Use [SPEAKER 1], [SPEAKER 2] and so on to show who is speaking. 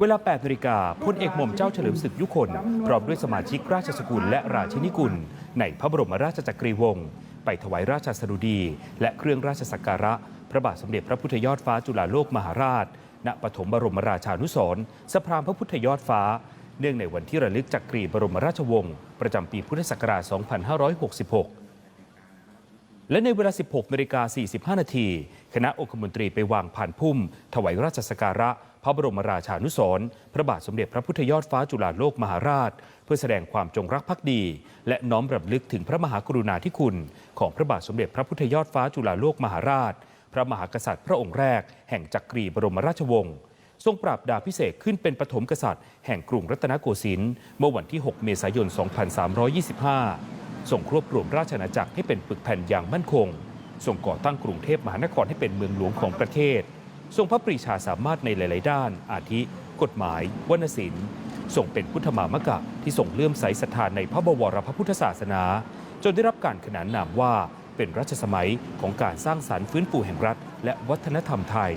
[SPEAKER 1] เวลา 8นาฬิกาพลเอกหม่อมเจ้าเฉลิมศึกยุคนพร้อมด้วยสมาชิกราชสกุลและราชินีกุล ในพระบรมราชจักรีวงศ์ไปถวายราชสดุดี และเครื่องราชสักการะ พระบาทสมเด็จพระพุทธยอดฟ้าจุฬาโลกมหาราช ณปฐมบรมราชานุสรณ์สะพรามพระพุทธยอดฟ้า เนื่องในวันที่ระลึกจักรีบรมราชวงศ์ประจำปีพุทธศักราช 2566และในเวลา 16นาฬิกา45 นาที คณะองคมนตรีไปวางผ่านพุ่ม ถวายราชสักการะ พระบรมราชานุสรณ์พระบาทสมเด็จพระพุทธยอดฟ้าจุฬาโลกมหาราช เพื่อแสดงความจงรักภักดี และน้อมรำลึกถึงพระมหากรุณาธิคุณ ของพระบาทสมเด็จพระพุทธยอดฟ้าจุฬาโลกมหาราช พระมหากษัตริย์พระองค์แรก แห่งจักรีบรมราชวงศ์ทรงปราบดาพิเศษขึ้นเป็นปฐมกษัตริย์แห่งกรุงรัตนโกสินทร์เมื่อวันที่ 6 เมษายน 2325 ทรงรวบรวมราชอาณาจักรให้เป็นปึกแผ่นอย่างมั่นคง ทรงก่อตั้งกรุงเทพมหานครให้เป็นเมืองหลวงของประเทศ ทรงพระปรีชาสามารถในหลาย ๆ ด้าน อาทิ กฎหมาย วรรณศิลป์ทรงเป็นพุทธมามกะที่ทรงเลื่อมใสศรัทธาในพระบวรพระพุทธศาสนา จนได้รับการขนานนามว่าเป็นรัชสมัยของการสร้างสรรค์ฟื้นฟูแห่งรัฐ และวัฒนธรรมไทย